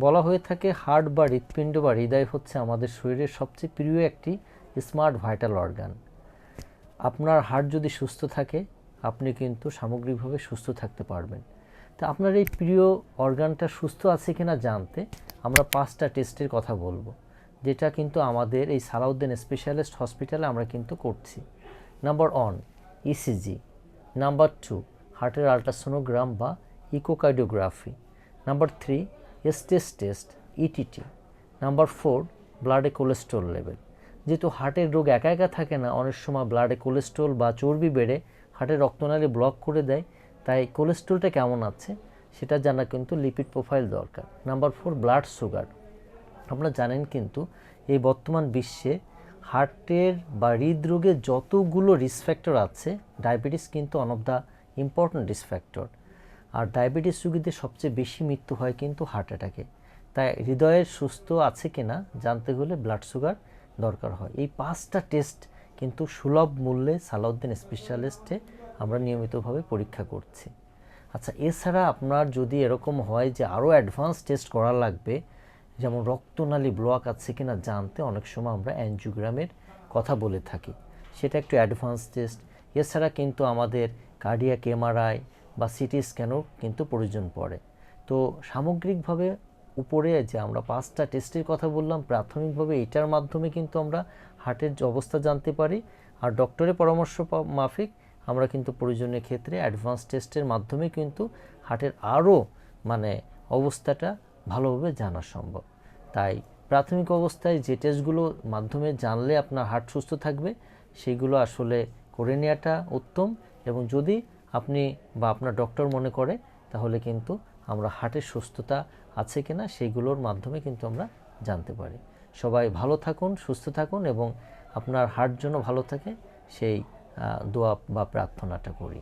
বলা হয়ে থাকে হার্ট বা হৃৎপিণ্ড বা হৃদয় হচ্ছে আমাদের শরীরের সবচেয়ে প্রিয় একটি স্মার্ট ভাইটাল অর্গান। আপনার হার্ট যদি সুস্থ থাকে, আপনি কিন্তু সামগ্রিকভাবে সুস্থ থাকতে পারবেন। তা আপনার এই প্রিয় অর্গানটা সুস্থ আছে কিনা জানতে আমরা পাঁচটা টেস্টের কথা বলব, যেটা কিন্তু আমাদের এই সালাউদ্দিন স্পেশালিস্ট হসপিটালে আমরা কিন্তু করছি। Number one ECG number two, হার্টের আল্ট্রাসোনোগ্রাম বা echocardiography. Number three stress test ETT number four ব্লাডে cholesterol level যেহেতু হার্টের রোগ একা একা থাকে না, অনেক সময় ব্লাডে কোলেস্ট্রল বা চর্বি বেড়ে হার্টের রক্তনালী ব্লক করে দেয়, তাই কোলেস্ট্রলটা কেমন আছে সেটা জানা কিন্তু লিপিড প্রোফাইল দরকার। নাম্বার ফোর ব্লাড সুগার আপনারা জানেন কিন্তু এই বর্তমান বিশ্বে হার্টের বা হৃদরোগের যতগুলো রিস্ক ফ্যাক্টর আছে ডায়াবেটিস কিন্তু one of the important risk factor R diabetes রোগীদের সবচেয়ে বেশি মৃত্যু হয় কিন্তু হার্ট অ্যাটাকে। তাই হৃদয়ের সুস্থ আছে কিনা জানতে হলে ব্লাড সুগার দরকার হয়। এই পাঁচটা টেস্ট কিন্তু সুলভ মূল্যে সালাউদ্দিন স্পেশালিস্টে আমরা নিয়মিতভাবে পরীক্ষা করছি। আচ্ছা এছাড়া আপনার যদি এরকম হয় যে আরও অ্যাডভান্স টেস্ট করা লাগবে, যেমন রক্তনালী ব্লক আছে কিনা জানতে অনেক সময় আমরা অ্যানজিওগ্রামের কথা বলে থাকি। সেটা একটু অ্যাডভান্স টেস্ট এছাড়া কিন্তু আমাদের কার্ডিয়াক এমআরআই বা সিটি স্ক্যানও কিন্তু প্রয়োজন পড়ে। তো সামগ্রিকভাবে উপরে যে আমরা পাঁচটা টেস্টের কথা বললাম, প্রাথমিকভাবে এটার মাধ্যমে কিন্তু আমরা হার্টের অবস্থা জানতে পারি আর ডক্টরের পরামর্শ মাফিক আমরা কিন্তু প্রয়োজনীয় ক্ষেত্রে অ্যাডভান্স টেস্টের মাধ্যমে কিন্তু হার্টের আরও মানে অবস্থাটা ভালোভাবে জানা সম্ভব। তাই প্রাথমিক অবস্থায় যে টেস্টগুলো মাধ্যমে জানলে আপনার হার্ট সুস্থ থাকবে সেইগুলো আসলে করে নেওয়াটা উত্তম এবং যদি আপনি বা আপনার ডক্টর মনে করে, তাহলে কিন্তু আমরা হার্টের সুস্থতা আছে কিনা সেইগুলোর মাধ্যমে কিন্তু আমরা জানতে পারি। সবাই ভালো থাকুন, সুস্থ থাকুন এবং আপনার হার্ট যেন ভালো থাকে, সেই দোয়া বা প্রার্থনাটা করি।